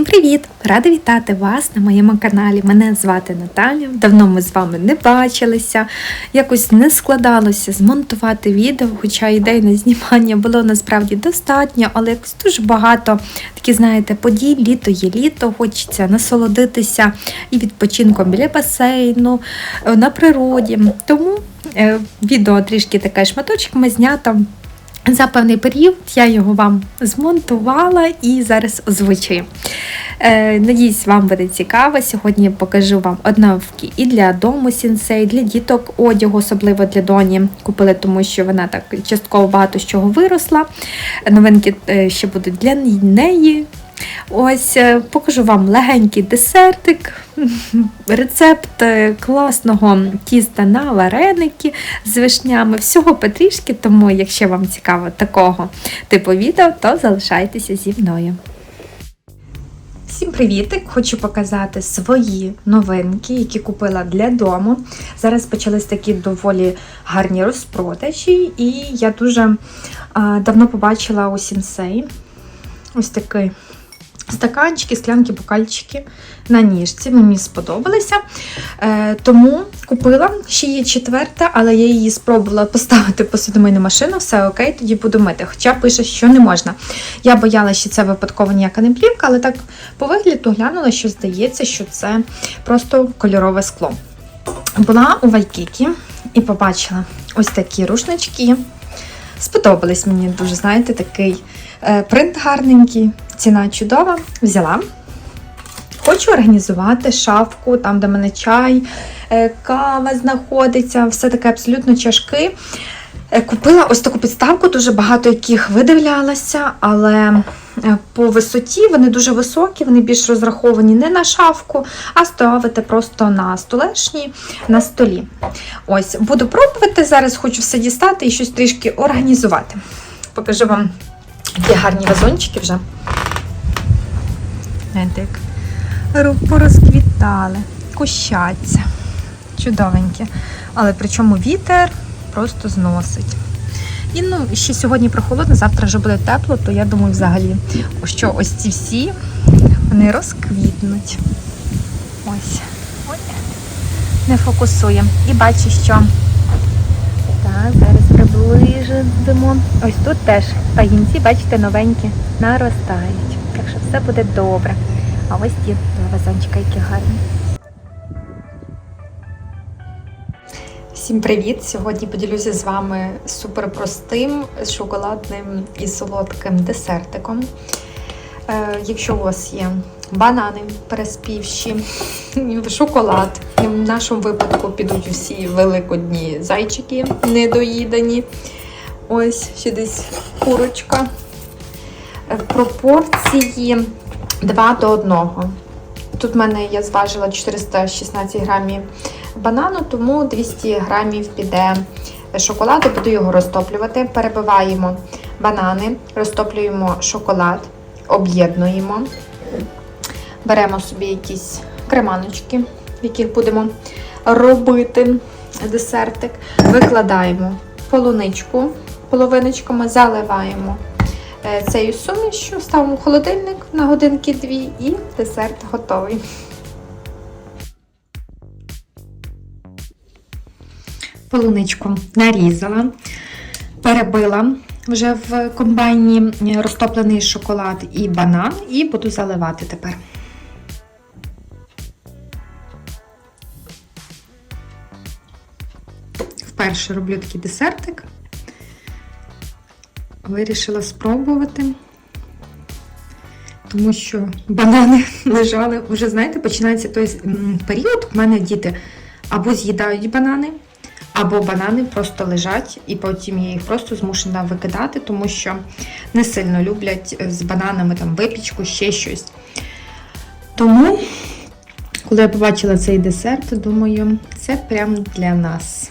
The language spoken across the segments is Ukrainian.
Всім привіт! Рада вітати вас на моєму каналі. Мене звати Наталя. Давно ми з вами не бачилися. Якось не складалося змонтувати відео, хоча ідей на знімання було насправді достатньо, але якось дуже багато такі, знаєте, подій, літо є літо, хочеться насолодитися і відпочинком біля басейну, е, на природі. Тому е, відео трішки таке шматочками знято. За певний період я його вам змонтувала і зараз озвучую. Е, Надіюсь, вам буде цікаво. Сьогодні я покажу вам одновки і для дому сінсей, для діток одягу, особливо для доні. Купили, тому що вона так частково багато з чого виросла. Новинки е, ще будуть для неї. Ось е, покажу вам легенький десертик, рецепт е, класного тіста на вареники з вишнями. Всього потрішки, тому якщо вам цікаво такого типу відео, то залишайтеся зі мною. Всім привітик! Хочу показати свої новинки, які купила для дому. Зараз почались такі доволі гарні розпродажі, і я дуже а, давно побачила у сінсей ось такий стаканчики, склянки, бокальчики на ніжці. Мені сподобалися. Е, тому купила. Ще є четверта, але я її спробувала поставити посудомийну машину, все окей, тоді буду мити. Хоча пише, що не можна. Я боялася, що це випадково ніяка не плівка, але так по вигляду глянула, що здається, що це просто кольорове скло. Була у Вайкікі і побачила ось такі рушнички. Сподобались мені дуже, знаєте, такий е, принт гарненький, ціна чудова. Взяла. Хочу організувати шафку, там, де мене чай, е, кава знаходиться, все таке абсолютно чашки. Е, Купила ось таку підставку, дуже багато яких видивлялася, але е, по висоті вони дуже високі, вони більш розраховані не на шафку, а ставити просто на столешні на столі. Ось, буду пробувати. Зараз хочу все дістати і щось трішки організувати. Покажу вам які гарні вазончики вже. Знаєте, як порозквітали, кущаться. Чудовенькі. Але причому вітер просто зносить. І ну, ще сьогодні прохолодно, завтра вже буде тепло, то я думаю, взагалі, що ось ці всі вони розквітнуть. Ось. Ой, не фокусує. І бачу, що. Так, зараз приближимо. Ось тут теж пагінці, бачите, новенькі наростають. Так що все буде добре. А ось ті два вазончика, які гарні. Всім привіт! Сьогодні поділюся з вами суперпростим шоколадним і солодким десертиком. Е, якщо у вас є банани переспівші, шоколад, в нашому випадку підуть усі великодні зайчики недоїдані. Ось ще десь курочка. Е, Пропорції 2 до 1. Тут в мене я зважила 416 грамів банану, тому 200 грамів піде шоколаду, буду його розтоплювати. Перебиваємо банани, розтоплюємо шоколад, об'єднуємо. Беремо собі якісь креманочки, в яких будемо робити десертик. Викладаємо полуничку половиночками, заливаємо цією сумішю, ставимо холодильник на годинки-дві і десерт готовий. Полуничку нарізала, перебила вже в комбайні розтоплений шоколад і банан, і буду заливати тепер. Вперше роблю такий десертик. Вирішила спробувати, тому що банани лежали, вже, знаєте, починається той період, в мене діти або з'їдають банани, або банани просто лежать, і потім я їх просто змушена викидати, тому що не сильно люблять з бананами там випічку, ще щось. Тому, коли я побачила цей десерт, думаю, це прям для нас.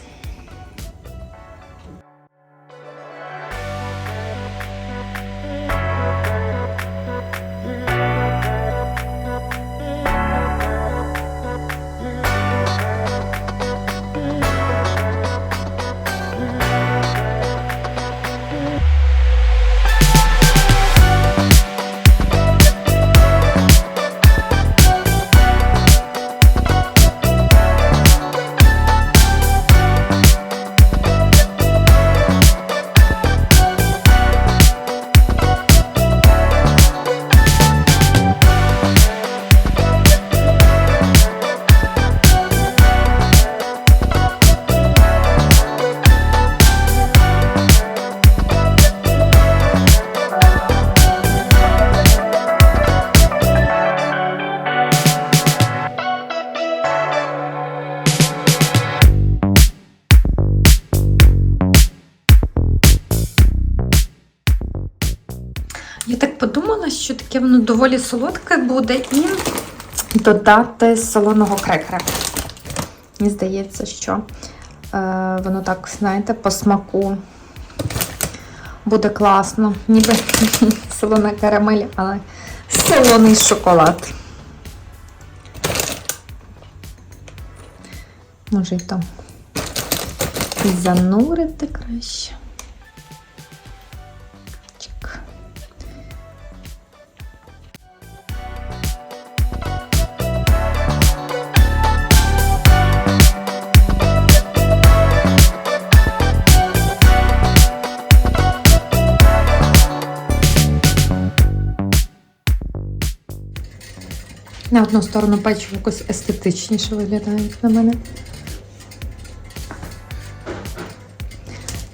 Таке воно доволі солодке буде і додати солоного крекера. Мені здається, що е, воно так, знаєте, по смаку буде класно. Ніби солона карамель, але солоний шоколад. Може й то занурити краще. На одну сторону печиво якось естетичніше виглядає, як на мене.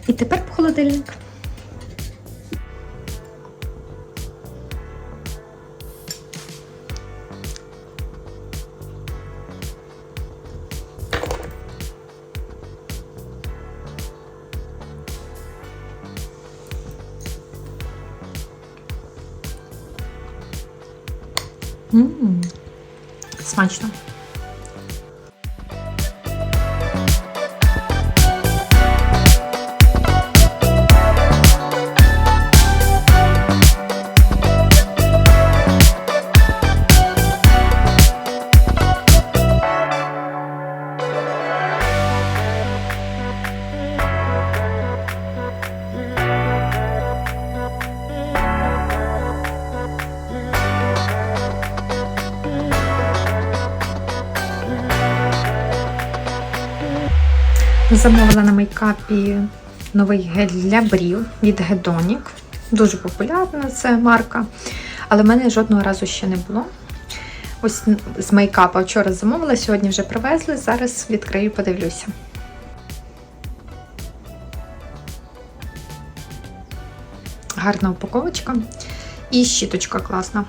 І тепер в холодильник. Смачно. Замовила на мейкапі новий гель для брів від Hedonic. Дуже популярна це марка, але в мене жодного разу ще не було. Ось з мейкапа вчора замовила, сьогодні вже привезли. Зараз відкрию, подивлюся. Гарна упаковочка. І щіточка класна.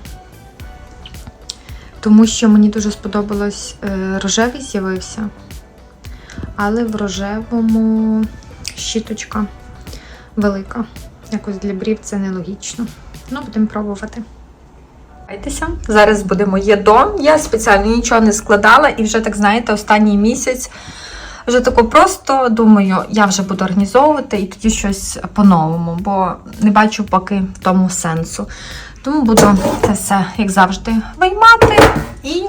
Тому що мені дуже сподобалось е, рожевий з'явився але в рожевому щіточка велика. Якось для брів це нелогічно. Ну, будемо пробувати. Зараз буде моє. Я спеціально нічого не складала, і вже, так знаєте, останній місяць вже тако просто думаю, я вже буду організовувати і тоді щось по-новому, бо не бачу поки тому сенсу. Тому буду це все, як завжди, виймати і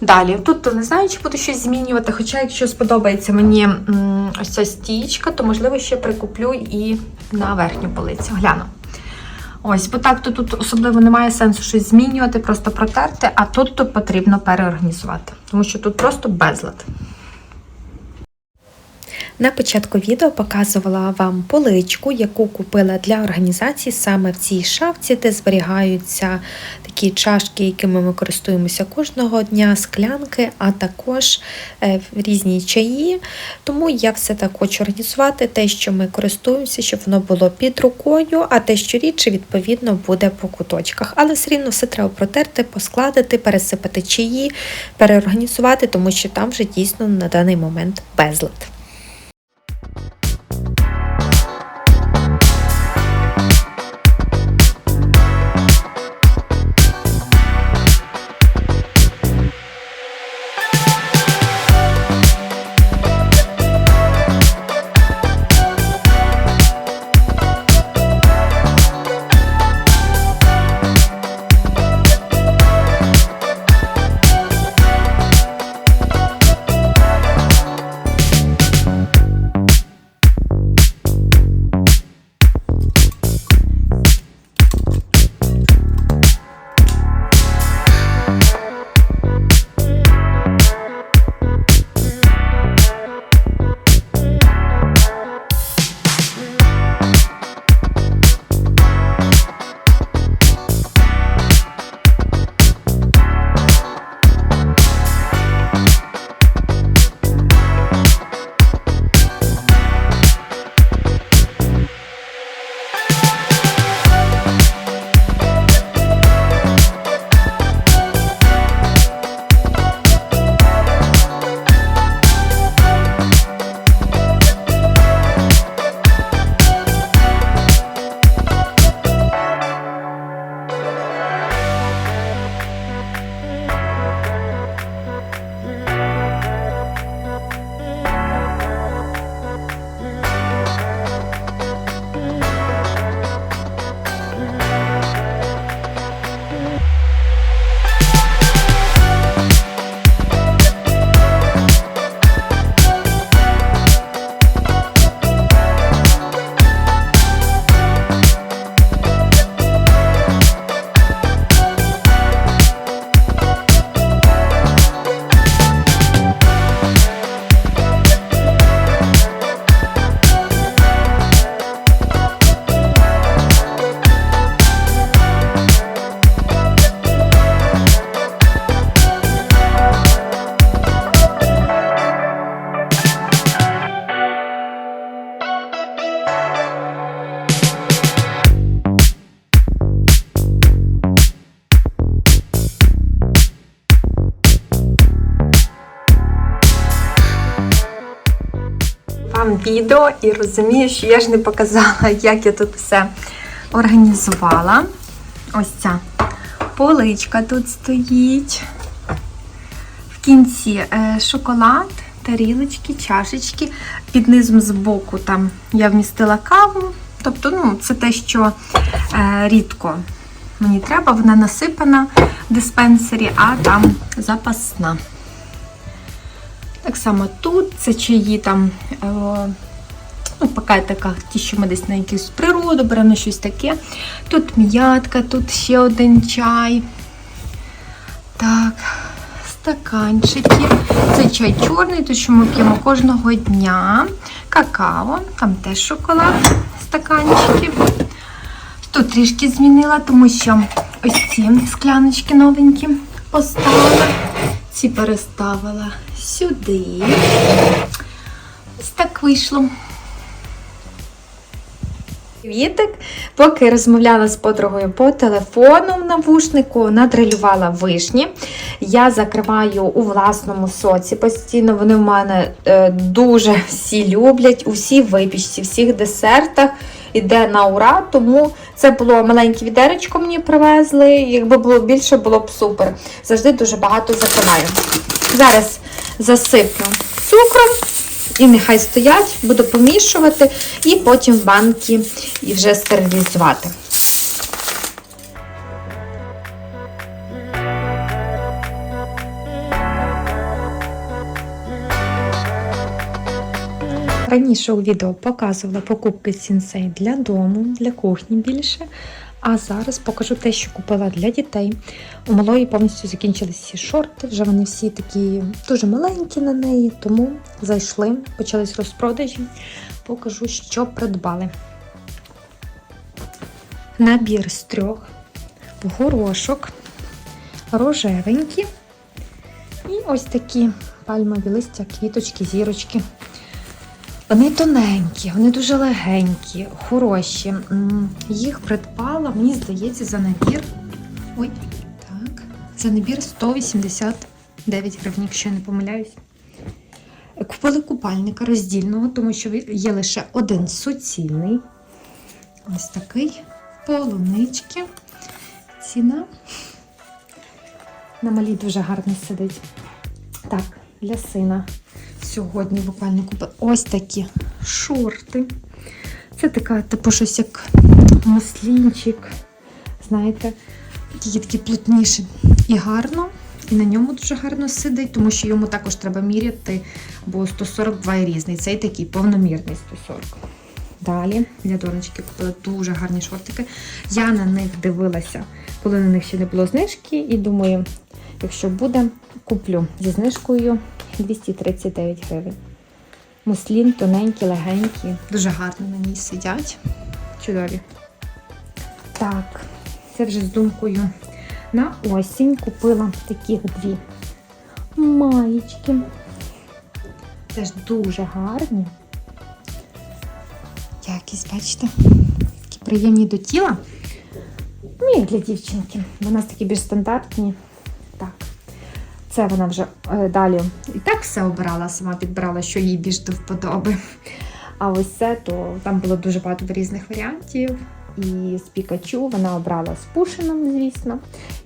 Далі, тут не знаю, чи буду щось змінювати, хоча, якщо сподобається мені ось ця стічка, то, можливо, ще прикуплю і на верхню полицю. Гляну. Ось, бо так то тут особливо немає сенсу щось змінювати, просто протерти, а тут то потрібно переорганізувати, тому що тут просто безлад. На початку відео показувала вам поличку, яку купила для організації саме в цій шафці, де зберігаються такі чашки, якими ми користуємося кожного дня, склянки, а також е, різні чаї. Тому я все так хочу організувати те, що ми користуємося, щоб воно було під рукою, а те, що рідше, відповідно, буде по куточках. Але все рівно все треба протерти, поскладати, пересипати чаї, переорганізувати, тому що там вже дійсно на даний момент безлад. Thank you відео і розумію, що я ж не показала, як я тут все організувала. Ось ця поличка тут стоїть. В кінці е, шоколад, тарілочки, чашечки. Під низом збоку там я вмістила каву. Тобто, ну, це те, що е, рідко мені треба. Вона насипана в диспенсері, а там запасна. Так само тут це чаї там. Е, ну, пакетиках, ті, що ми десь на якусь природу беремо щось таке. Тут м'ятка, тут ще один чай. Так, стаканчики. Це чай чорний, то що ми п'ємо кожного дня. Какао, там теж шоколад, стаканчики. Тут трішки змінила, тому що ось ці скляночки новенькі поставила. Ці переставила сюди. Ось так вийшло. Вітик, поки розмовляла з подругою по телефону в навушнику, надрилювала вишні. Я закриваю у власному соці. Постійно вони в мене е, дуже всі люблять, у всій випічці, всіх десертах іде на ура. Тому це було маленьке відеречко мені привезли. Якби було більше, було б супер. Завжди дуже багато закриваю. Зараз засиплю цукром. І нехай стоять, буду помішувати, і потім в банки і вже стерилізувати. Раніше у відео показувала покупки сінсей для дому, для кухні більше. А зараз покажу те, що купила для дітей. У малої повністю закінчилися всі шорти, вже вони всі такі дуже маленькі на неї, тому зайшли, почались розпродажі. Покажу, що придбали. Набір з трьох горошок, рожевенькі і ось такі пальмові листя, квіточки, зірочки. Вони тоненькі, вони дуже легенькі, хороші. Їх придбала, мені здається, за набір. Ой, так. За набір 189 гривень, якщо я не помиляюсь. Купили купальника роздільного, тому що є лише один суцільний. Ось такий полунички. Ціна. На малій дуже гарно сидить. Так, для сина сьогодні буквально купила ось такі шорти. Це така, типу, щось як муслінчик. Знаєте, такі такі плотніші. І гарно. І на ньому дуже гарно сидить, тому що йому також треба міряти, бо 142 різний. Цей такий повномірний 140. Далі для донечки купила дуже гарні шортики. Я на них дивилася, коли на них ще не було знижки, і думаю, якщо буде, куплю зі знижкою 239 гривень. Муслін тоненькі, легенькі, дуже гарно на ній сидять. Чудові. Так, це вже з думкою. На осінь купила таких дві маєчки. Теж дуже гарні. Якість, бачите, такі приємні до тіла. Ну, як для дівчинки. У нас такі більш стандартні. Це вона вже е, далі і так все обирала, сама підбирала, що їй більш до вподоби. А ось це, то там було дуже багато різних варіантів. І з Пікачу вона обрала з пушином, звісно.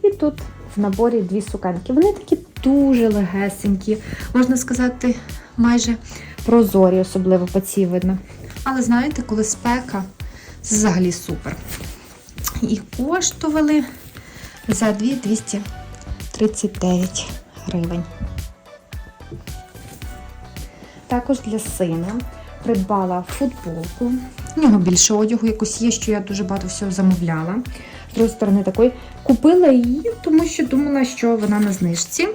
І тут в наборі дві сукенки. Вони такі дуже легесенькі, можна сказати, майже прозорі, особливо по цій видно. Але знаєте, коли спека, це взагалі супер. І коштували за 239 гривень. Також для сина придбала футболку. У нього більше одягу якось є, що я дуже багато всього замовляла. З другої сторони, такої купила її, тому що думала, що вона на знижці.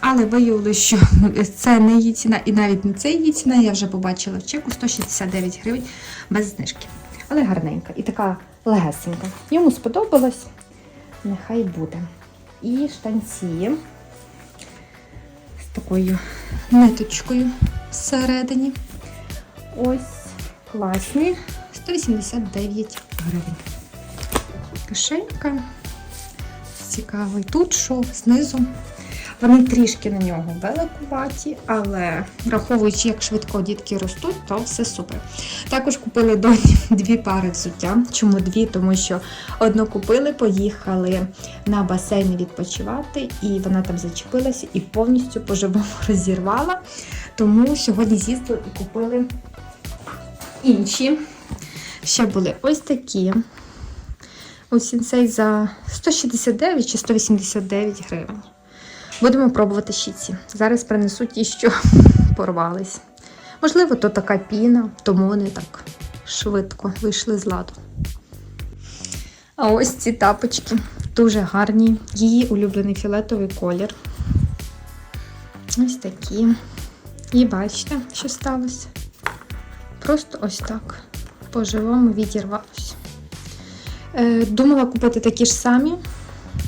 Але виявилося, що це не її ціна, і навіть не це її ціна. Я вже побачила в чеку 169 гривень без знижки. Але гарненька і така легесенька. Йому сподобалось. Нехай буде. І штанці такою ниточкою всередині. Ось класні. 189 гривень. Кишенька. Цікавий. Тут шов знизу. Вони трішки на нього великуваті, але враховуючи, як швидко дітки ростуть, то все супер. Також купили доні дві пари взуття. Чому дві? Тому що одну купили, поїхали на басейн відпочивати, і вона там зачепилася і повністю по-живому розірвала. Тому сьогодні з'їздили і купили інші. Ще були ось такі. У сінцей за 169 чи 189 гривень. Будемо пробувати ще ці. Зараз принесуть ті, що порвались. Можливо, то така піна, тому вони так швидко вийшли з ладу. А ось ці тапочки дуже гарні. Її улюблений фіолетовий колір. Ось такі. І бачите, що сталося. Просто ось так. По-живому відірвалося. Е, думала купити такі ж самі,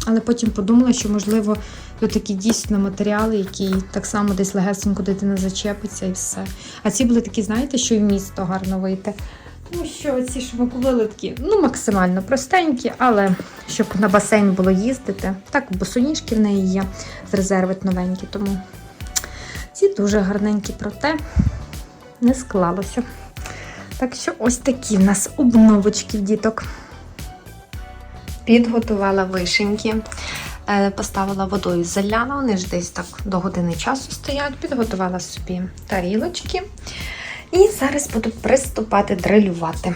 але потім подумала, що, можливо, тут такі дійсно матеріали, які так само десь легесенько дитина зачепиться і все. А ці були такі, знаєте, що і в місто гарно вийти. Тому що ці, що такі, ну, максимально простенькі, але щоб на басейн було їздити. Так, босоніжки в неї є з резервит новенькі, тому ці дуже гарненькі, проте не склалося. Так що ось такі в нас обновочки діток. Підготувала вишеньки, поставила водою заляна, вони ж десь так до години часу стоять, підготувала собі тарілочки. І зараз буду приступати дрилювати.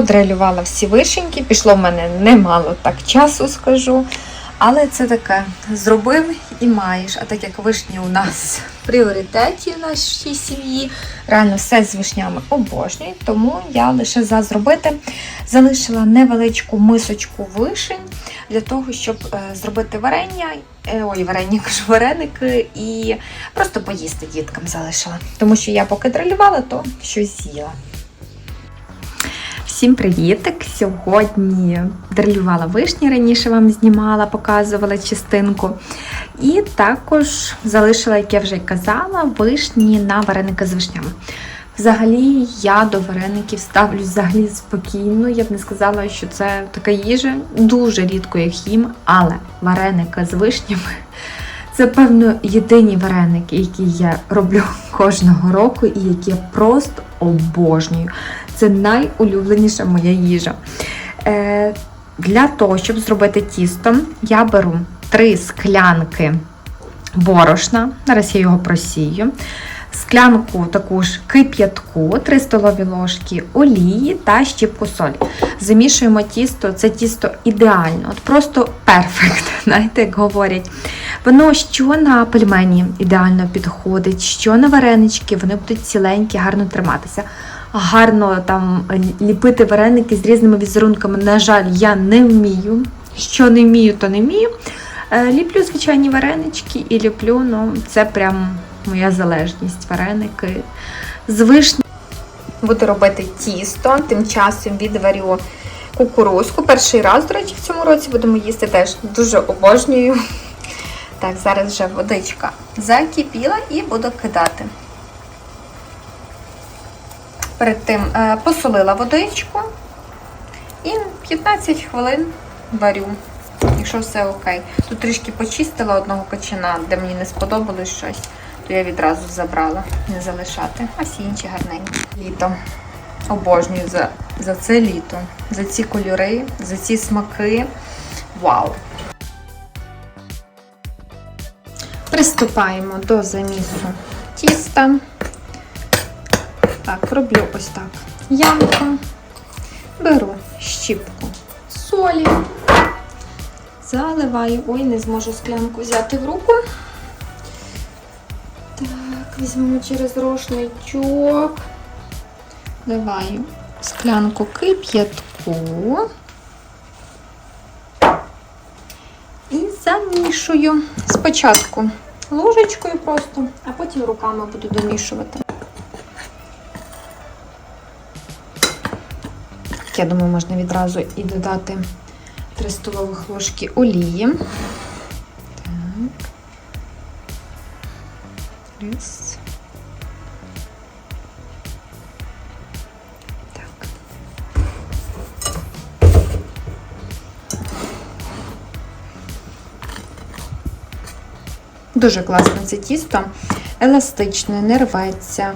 Подрелювала всі вишеньки, пішло в мене немало так часу, скажу. Але це таке зробив і маєш. А так як вишні у нас в пріоритеті в нашій сім'ї, реально все з вишнями обожнюють, тому я лише за зробити залишила невеличку мисочку вишень для того, щоб е, зробити варення, е, ой, варення кажу, вареники і просто поїсти діткам залишила. Тому що я поки дрелювала, то щось з'їла. Всім привітик! Сьогодні дрелювала вишні, раніше вам знімала, показувала частинку. І також залишила, як я вже й казала, вишні на вареники з вишнями. Взагалі, я до вареників ставлюсь взагалі спокійно. Я б не сказала, що це така їжа. Дуже рідко їх їм, але вареника з вишнями це, певно, єдині вареники, які я роблю кожного року і які я просто обожнюю. Це найулюбленіша моя їжа. Е, Для того, щоб зробити тісто, я беру 3 склянки борошна. Зараз я його просію. Склянку таку ж кип'ятку, 3 столові ложки олії та щіпку солі. Замішуємо тісто, це тісто ідеально, от просто перфект, знаєте, як говорять. Воно що на пельмені ідеально підходить, що на варенички, вони будуть ціленькі, гарно триматися. Гарно там ліпити вареники з різними візерунками. На жаль, я не вмію. Що не вмію, то не вмію. Е, Ліплю звичайні варенички і ліплю, ну, це прям моя залежність. Вареники з вишні. Буду робити тісто, тим часом відварю кукурузку. Перший раз, до речі, в цьому році будемо їсти теж дуже обожнюю. Так, зараз вже водичка закипіла і буду кидати. Перед тим е, посолила водичку і 15 хвилин варю. якщо все окей. Тут трішки почистила одного качана, де мені не сподобалось щось, то я відразу забрала, не залишати. А всі інші гарненькі. Літо. Обожнюю за, за це літо, за ці кольори, за ці смаки. Вау! Приступаємо до замісу тіста. Так, роблю ось так ямку. Беру щіпку солі, заливаю. Ой, не зможу склянку взяти в руку. Так, візьмемо через рушничок. Вливаю склянку кип'ятку. І замішую. Спочатку ложечкою просто, а потім руками буду домішувати. Я думаю, можна відразу і додати 3 столових ложки олії. Так. Раз. Так. Дуже класне це тісто, еластичне, не рветься.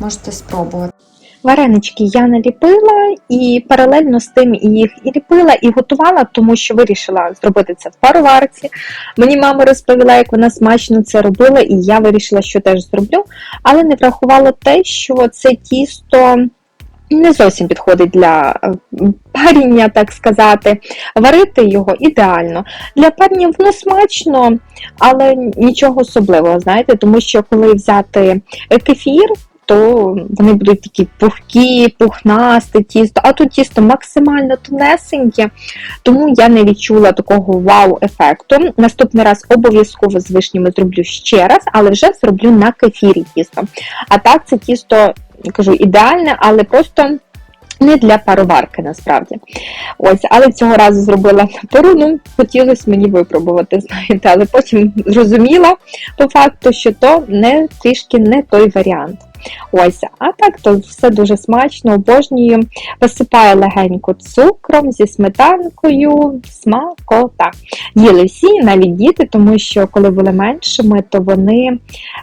Можете спробувати. Варенички я наліпила і паралельно з тим їх і ліпила, і готувала, тому що вирішила зробити це в пароварці. Мені мама розповіла, як вона смачно це робила, і я вирішила, що теж зроблю, але не врахувала те, що це тісто. Не зовсім підходить для е, паріння, так сказати. Варити його ідеально. Для парення воно смачно, але нічого особливого, знаєте, тому що коли взяти кефір, то вони будуть такі пухкі, пухнасте тісто, а тут тісто максимально тонесеньке, тому я не відчула такого вау-ефекту. Наступний раз обов'язково з вишнями зроблю ще раз, але вже зроблю на кефірі тісто. А так, це тісто, кажу, ідеальне, але просто. Не для пароварки насправді. Ось, але цього разу зробила на пару, ну, хотілося мені випробувати, знаєте, але потім зрозуміла по факту, що то не трішки не той варіант. Ось, а так то все дуже смачно, обожнюю. Висипаю легенько цукром зі сметанкою, смакота. Їли всі, навіть діти, тому що коли були меншими, то вони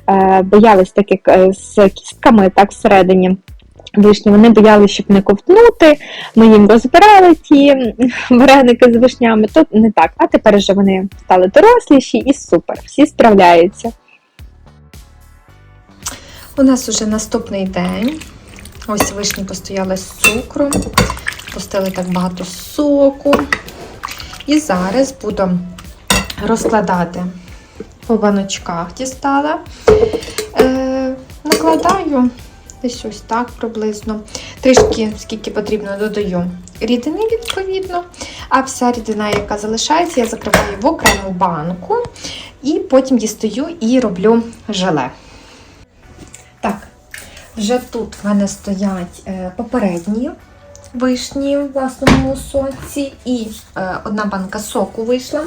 е, боялись таких е, з кістками так всередині. Вишні, вони боялися, щоб не ковтнути, ми їм розбирали ті вареники з вишнями, то не так. А тепер вже вони стали доросліші і супер, всі справляються. У нас уже наступний день. Ось вишні постояли з цукром, пустили так багато соку. І зараз буду розкладати по баночках дістала. Е, накладаю десь ось так приблизно. Трішки, скільки потрібно, додаю рідини, відповідно. А вся рідина, яка залишається, я закриваю в окрему банку і потім дістаю і роблю желе. Вже тут в мене стоять е, попередні вишні в власному соці, і е, одна банка соку вийшла.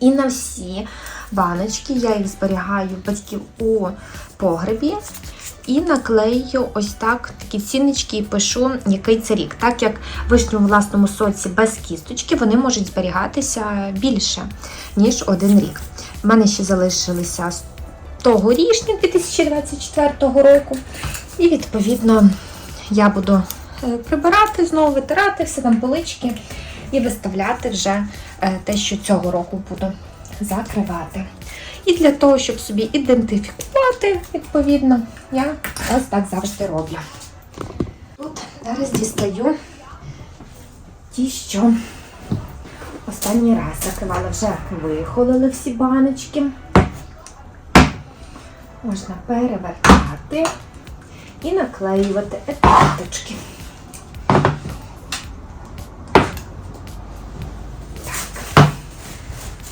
І на всі баночки я їх зберігаю батьків у погребі. І наклею ось так такі ціннички і пишу, який це рік. Так як вишні у власному соці без кісточки, вони можуть зберігатися більше, ніж один рік. У мене ще залишилися тогорічні 2024 року. І, відповідно, я буду е, прибирати знову, витирати все там полички і виставляти вже е, те, що цього року буду закривати. І для того, щоб собі ідентифікувати, відповідно, я ось так завжди роблю. Тут зараз дістаю ті, що останній раз закривала, вже вихолили всі баночки. Можна перевертати і наклеювати етикеточки. Так,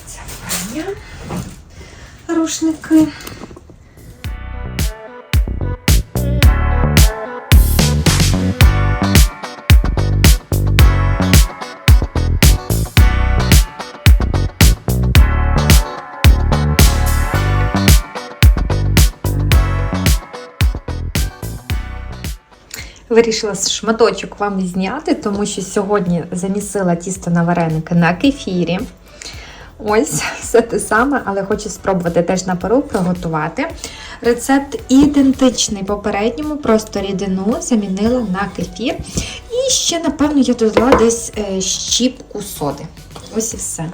це рушники. Вирішила шматочок вам зняти, тому що сьогодні замісила тісто на вареники на кефірі. Ось все те саме, але хочу спробувати теж на пару приготувати. Рецепт ідентичний попередньому, просто рідину замінила на кефір. І ще, напевно, я додала десь е, щіпку соди. Ось і все.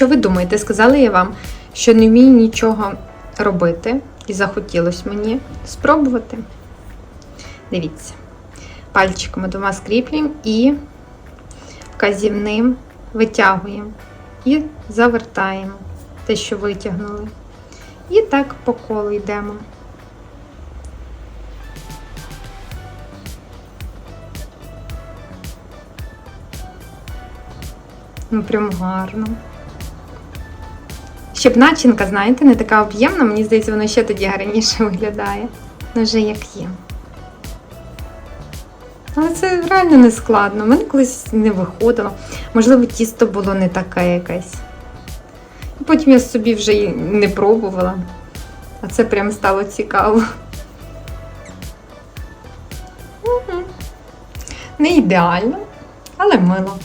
Що ви думаєте? Сказала я вам, що не вмію нічого робити, і захотілося мені спробувати. Дивіться, пальчиками двома скріплюємо і вказівним витягуємо і завертаємо те, що витягнули. І так по колу йдемо. Ну, прям гарно. Щоб начинка, знаєте, не така об'ємна, мені здається, воно ще тоді гарніше виглядає. Ну, вже як є. Але це реально не складно. У мене колись не виходило. Можливо, тісто було не таке якесь. Потім я собі вже і не пробувала. А це прям стало цікаво. Не ідеально, але мило.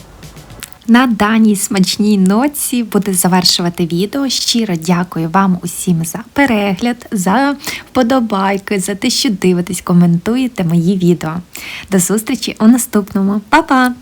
На даній смачній ноці буде завершувати відео. Щиро дякую вам усім за перегляд, за вподобайки, за те, що дивитесь, коментуєте мої відео. До зустрічі у наступному. Па-па!